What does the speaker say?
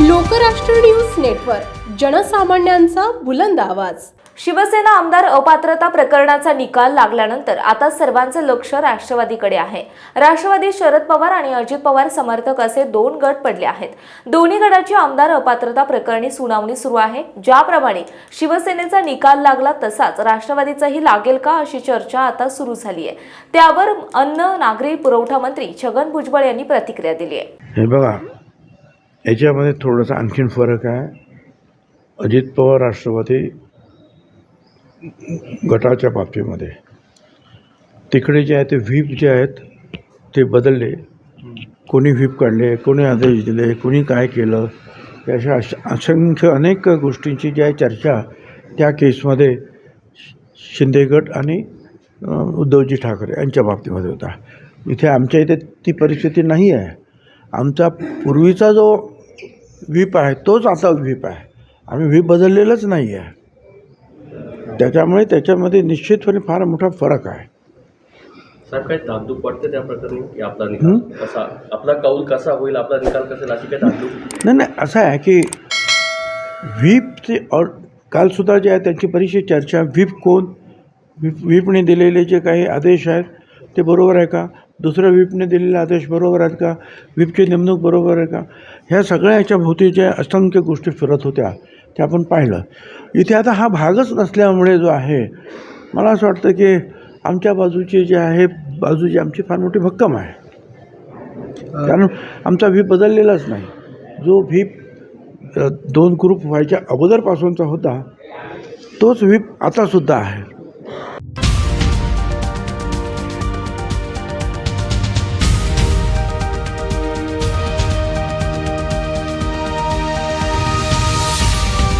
Lokrashtra news network जनसामान्यांचा बुलंद आवाज. शिवसेना आमदार अपात्रता प्रकरणाचा निकाल लागल्यानंतर आता सर्वांचं लक्ष राष्ट्रवादीकडे आहे. राष्ट्रवादी शरद पवार आणि अजित पवार समर्थक असे दोन गट पडले आहेत. दोन्ही गटाची आमदार अपात्रता प्रकरणी सुनावणी सुरू आहे. ज्याप्रमाणे शिवसेनेचा निकाल लागला तसाच राष्ट्रवादीचाही लागेल का अशी चर्चा आता सुरू झाली आहे. त्यावर अन्न नागरी पुरवठा मंत्री छगन भुजबळ यांनी प्रतिक्रिया दिली आहे. हे बघा याच्यामध्ये थोडासा आणखीन फरक आहे. अजित पवार राष्ट्रवादी गटाच्या बाबतीमध्ये. तिकडे जे आहे ते व्हीप जे आहेत ते बदलले. कोणी व्हीप काढले कोणी आदेश दिले कोणी काय केलं या अशा अश- असंख्य अनेक गोष्टींची जी आहे चर्चा त्या केसमध्ये शिंदेगट शिंदे गट आणि उद्धवजी ठाकरे यांच्या बाबतीमध्ये होता. इथे आमच्या इथे ती परिस्थिती नाही आहे. आमचा पूर्वीचा जो व्हीप आहे तोच आता व्हीप आहे. आम्ही व्हीप बदललेलाच नाही आहे त्याच्यामुळे त्याच्यामध्ये निश्चितपणे फार मोठा फरक आहे. साहेब काही धाकधूक वाटते त्या प्रकरणी? की आपला निकाल कसा आपला कौल कसा होईल? आपला निकाल कसा? अशी काही धाकधूक नाही नाही असं आहे की व्हीपचे और कालसुद्धा जे आहे त्यांची बरीचशी चर्चा. व्हीप कोण? व्हीप व्हीपने दिलेले जे काही आदेश आहेत ते बरोबर आहे का? दुसऱ्या व्हीपने दिलेला आदेश बरोबर आहेत का? व्हीपची नेमणूक बरोबर आहे का? ह्या सगळ्या याच्या भोवती ज्या असंख्य गोष्टी फिरत होत्या त्या आपण पाहिलं. इथे आता हा भागच नसल्यामुळे जो आहे मला असं वाटतं की आमच्या बाजूची जे आहे बाजू जी आमची फार मोठी भक्कम आहे. कारण आमचा व्हीप बदललेलाच नाही. जो व्हीप दोन ग्रुप व्हायच्या अगोदरपासूनचा होता तोच व्हीप आतासुद्धा आहे.